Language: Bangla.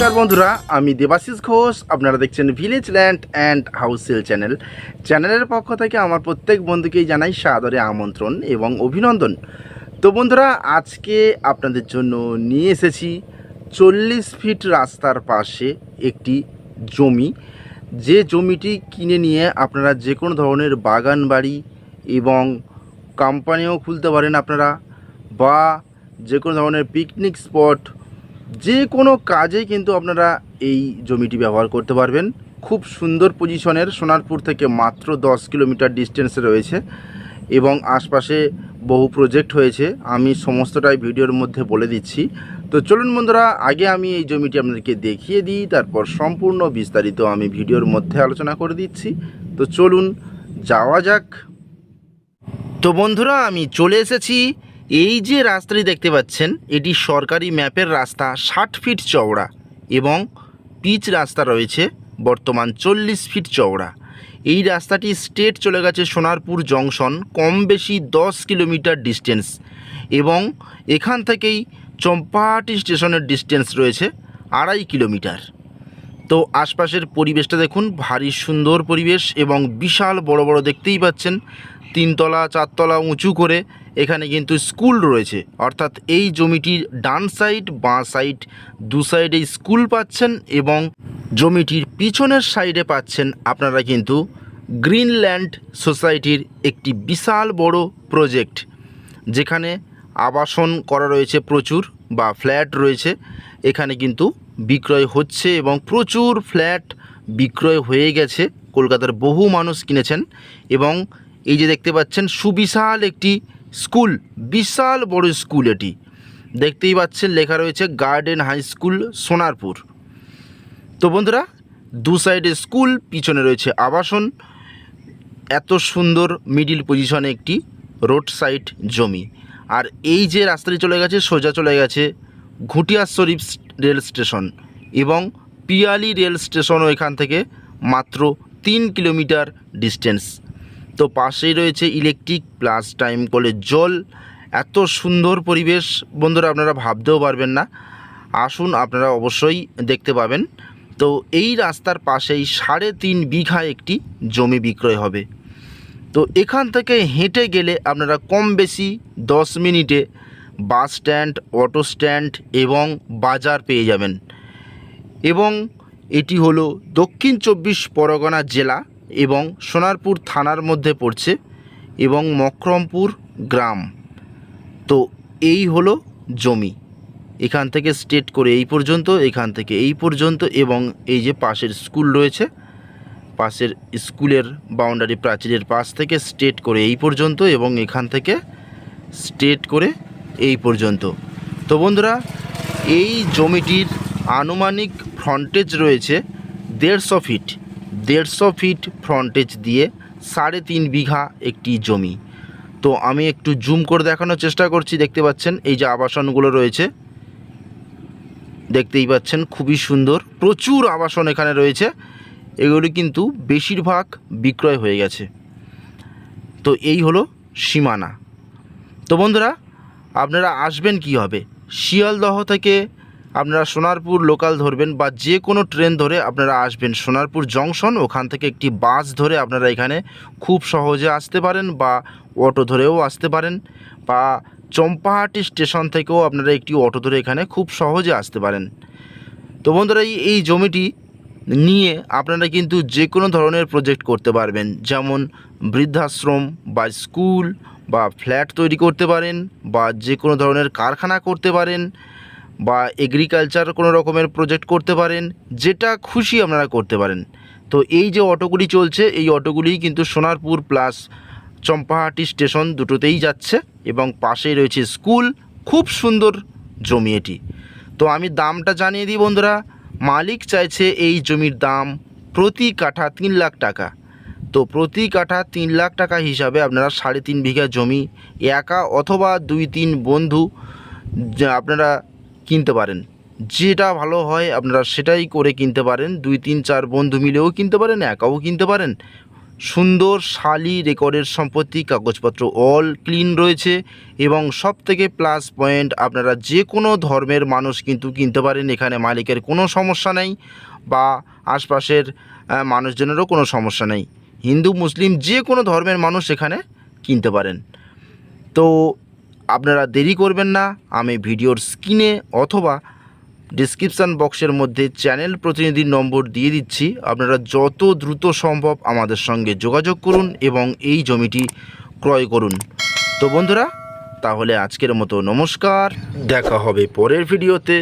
নমস্কার বন্ধুরা, আমি দেবাশিস ঘোষ, আপনারা দেখছেন village land and house sale channel চ্যানেলের পক্ষ থেকে আমার প্রত্যেক বন্ধুকেই জানাই সাদরে আমন্ত্রণ এবং অভিনন্দন। তো বন্ধুরা, আজকে আপনাদের জন্য নিয়ে এসেছি চল্লিশ ফিট রাস্তার পাশে একটি জমি। যে জমিটি কিনে নিয়ে আপনারা যে কোনো ধরনের বাগান বাড়ি এবং কোম্পানিও খুলতে পারেন আপনারা বা যে কোনো ধরনের পিকনিক স্পট যে কোনো কাজে কিন্তু আপনারা এই জমিটি ব্যবহার করতে পারবেন। খুব সুন্দর পজিশনের সোনারপুর থেকে মাত্র দশ কিলোমিটার ডিস্টেন্সে রয়েছে এবং আশপাশে বহু প্রজেক্ট হয়েছে। আমি সমস্তটাই ভিডিওর মধ্যে বলে দিচ্ছি। তো চলুন বন্ধুরা, আগে আমি এই জমিটি আপনাদেরকে দেখিয়ে দিই, তারপর সম্পূর্ণ বিস্তারিত আমি ভিডিওর মধ্যে আলোচনা করে দিচ্ছি। তো চলুন, যাওয়া যাক। তো বন্ধুরা, আমি চলে এসেছি এই যে রাস্তাটি দেখতে পাচ্ছেন, এটি সরকারি ম্যাপের রাস্তা, ষাট ফিট চওড়া এবং পিচ রাস্তা রয়েছে, বর্তমান চল্লিশ ফিট চওড়া। এই রাস্তাটি স্টেট চলে গেছে সোনারপুর জংশন, কম বেশি দশ কিলোমিটার ডিস্টেন্স এবং এখান থেকেই চম্পাহাটি স্টেশনের ডিস্টেন্স রয়েছে আড়াই কিলোমিটার। তো আশপাশের পরিবেশটা দেখুন, ভারী সুন্দর পরিবেশ এবং বিশাল বড় বড় দেখতেই পাচ্ছেন তিনতলা, চারতলা উঁচু করে এখানে কিন্তু স্কুল রয়েছে। অর্থাৎ এই জমিটির ডান সাইড, বাঁ সাইড দু সাইডে স্কুল পাচ্ছেন এবং জমিটির পিছনের সাইডে পাচ্ছেন আপনারা কিন্তু গ্রিনল্যান্ড সোসাইটির একটি বিশাল বড় প্রজেক্ট, যেখানে আবাসন করা রয়েছে প্রচুর বা ফ্ল্যাট রয়েছে। এখানে কিন্তু বিক্রয় হচ্ছে এবং প্রচুর ফ্ল্যাট বিক্রয় হয়ে গেছে। কলকাতার বহু মানুষ কিনেছেন এবং এই যে দেখতে পাচ্ছেন, সুবিশাল একটি স্কুল, বিশাল বড় স্কুল এটি। দেখতেই পাচ্ছেন, লেখা রয়েছে গার্ডেন হাই স্কুল সোনারপুর। তো বন্ধুরা, দু সাইডে স্কুল, পিছনে রয়েছে আবাসন। এত সুন্দর মিডিল পজিশনে একটি রোড সাইড জমি। আর এই যে রাস্তাটি চলে গেছে, সোজা চলে গেছে ঘুটিয়া শরীফ রেল স্টেশন এবং পিয়ালি রেল স্টেশনও এখান থেকে মাত্র তিন কিলোমিটার ডিস্টেন্স তো পাশেই রয়েছে ইলেকট্রিক প্লাস টাইম কলের জল। এত সুন্দর পরিবেশ। বন্ধুরা, আপনারা ভাবতেও পারবেন না। আসুন, আপনারা অবশ্যই দেখতে পাবেন। তো এই রাস্তার পাশেই সাড়ে তিন বিঘা একটি জমি বিক্রয় হবে। তো এখান থেকে হেঁটে গেলে আপনারা কম বেশি দশ মিনিটে বাস স্ট্যান্ড, অটো স্ট্যান্ড এবং বাজার পেয়ে যাবেন। এবং এটি হলো দক্ষিণ চব্বিশ পরগনা জেলা। এবং সোনারপুর থানার মধ্যে পড়ছে এবং মকরমপুর গ্রাম। তো এই হলো জমি। এখান থেকে স্টেট করে এই পর্যন্ত, এখান থেকে এই পর্যন্ত এবং এই যে পাশের স্কুল রয়েছে, পাশের স্কুলের বাউন্ডারি প্রাচীরের পাশ থেকে স্টেট করে এই পর্যন্ত এবং এখান থেকে স্টেট করে এই পর্যন্ত। তো বন্ধুরা, এই জমিটির আনুমানিক ফ্রন্টেজ রয়েছে দেড়শো ফিট দেড়শো ফিট ফ্রন্টেজ দিয়ে সাড়ে তিন বিঘা একটি জমি। তো আমি একটু জুম করে দেখানোর চেষ্টা করছি, দেখতে পাচ্ছেন? এই যে আবাসনগুলো রয়েছে, দেখতেই পাচ্ছেন? খুবই সুন্দর। প্রচুর আবাসন এখানে রয়েছে। এগুলি কিন্তু বেশিরভাগ বিক্রয় হয়ে গেছে। তো এই হলো সীমানা। তো বন্ধুরা, আপনারা আসবেন কি হবে শিয়ালদহ থেকে আপনারা সোনারপুর লোকাল ধরবেন বা যে কোনো ট্রেন ধরে আপনারা আসবেন। সোনারপুর জংশন ওখান থেকে একটি বাস ধরে আপনারা এখানে খুব সহজে আসতে পারেন বা অটো ধরেও আসতে পারেন বা চম্পাহাটি স্টেশন থেকেও আপনারা একটি অটো ধরে এখানে খুব সহজে আসতে পারেন। তো বন্ধুরা, এই জমিটি নিয়ে আপনারা কিন্তু যে কোনো ধরনের প্রজেক্ট করতে পারবেন। যেমন বৃদ্ধাশ্রম বা স্কুল বা ফ্ল্যাট তৈরি করতে পারেন বা যে কোনো ধরনের কারখানা করতে পারেন। বা এগ্রিকালচার কোনো রকমের প্রজেক্ট করতে পারেন, যেটা খুশি আপনারা করতে পারেন। তো এই যে অটোগুলি চলছে, এই অটোগুলি কিন্তু সোনারপুর প্লাস চম্পাহাটি স্টেশন দুটোতেই যাচ্ছে এবং পাশেই রয়েছে স্কুল খুব সুন্দর জমি এটি। তো আমি দামটা জানিয়ে দিই বন্ধুরা, মালিক চাইছে এই জমির দাম প্রতি কাঠা তিন লাখ টাকা। তো প্রতি কাঠা তিন লাখ টাকা হিসাবে আপনারা সাড়ে তিন বিঘা জমি, একা অথবা দুই তিন বন্ধু আপনারা কিনতে পারেন। যেটা ভালো হয় আপনারা সেটাই করে কিনতে পারেন। দুই, তিন, চার বন্ধু মিলেও কিনতে পারেন, একাও কিনতে পারেন। সুন্দর শালি রেকর্ডের সম্পত্তি, কাগজপত্র অল ক্লিন রয়েছে এবং সব থেকে প্লাস পয়েন্ট আপনারা যে কোনো ধর্মের মানুষ কিন্তু কিনতে পারেন। এখানে মালিকের কোনো সমস্যা নেই বা আশপাশের মানুষজনেরও কোনো সমস্যা নেই। হিন্দু, মুসলিম যে কোনো ধর্মের মানুষ এখানে কিনতে পারেন। তো আপনারা দেরি করবেন না, আমি ভিডিওর স্ক্রিনে অথবা ডিসক্রিপশান বক্সের মধ্যে চ্যানেল প্রতিনিধির নম্বর দিয়ে দিচ্ছি। আপনারা যত দ্রুত সম্ভব আমাদের সঙ্গে যোগাযোগ করুন এবং এই জমিটি ক্রয় করুন। তো বন্ধুরা, তাহলে আজকের মতো নমস্কার, দেখা হবে পরের ভিডিওতে।